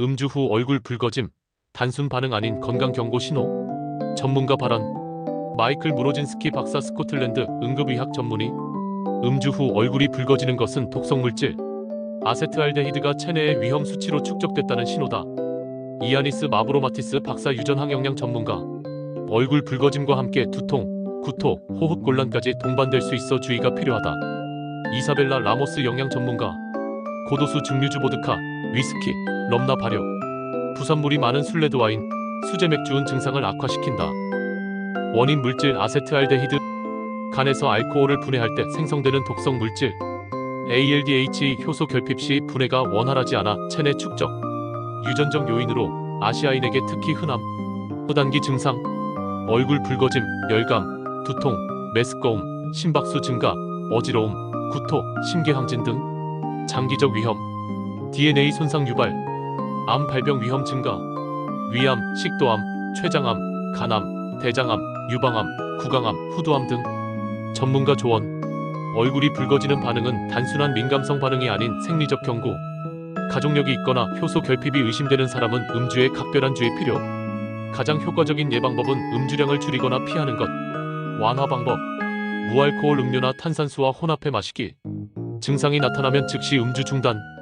음주 후 얼굴 붉어짐, 단순 반응 아닌 건강 경고 신호. 전문가 발언. 마이클 무로진스키 박사 스코틀랜드 응급의학 전문의. 음주 후 얼굴이 붉어지는 것은 독성 물질 아세트알데히드가 체내의 위험 수치로 축적됐다는 신호다. 이아니스 마브로마티스 박사 유전 항영양 전문가. 얼굴 붉어짐과 함께 두통, 구토, 호흡 곤란까지 동반될 수 있어 주의가 필요하다. 이사벨라 라모스 영양 전문가. 고도수 증류주 보드카, 위스키, 럼나 발효. 부산물이 많은 술레드 와인, 수제 맥주는 증상을 악화시킨다. 원인 물질 아세트알데히드. 간에서 알코올을 분해할 때 생성되는 독성 물질. ALDH 효소 결핍 시 분해가 원활하지 않아 체내 축적. 유전적 요인으로 아시아인에게 특히 흔함. 후단기 증상. 얼굴 붉어짐, 열감, 두통, 메스꺼움, 심박수 증가, 어지러움, 구토, 심계항진 등. 장기적 위험. DNA 손상 유발. 암 발병 위험 증가. 위암, 식도암, 췌장암, 간암, 대장암, 유방암, 구강암, 후두암 등. 전문가 조언. 얼굴이 붉어지는 반응은 단순한 민감성 반응이 아닌 생리적 경고. 가족력이 있거나 효소 결핍이 의심되는 사람은 음주에 각별한 주의 필요. 가장 효과적인 예방법은 음주량을 줄이거나 피하는 것. 완화 방법. 무알코올 음료나 탄산수와 혼합해 마시기. 증상이 나타나면 즉시 음주 중단.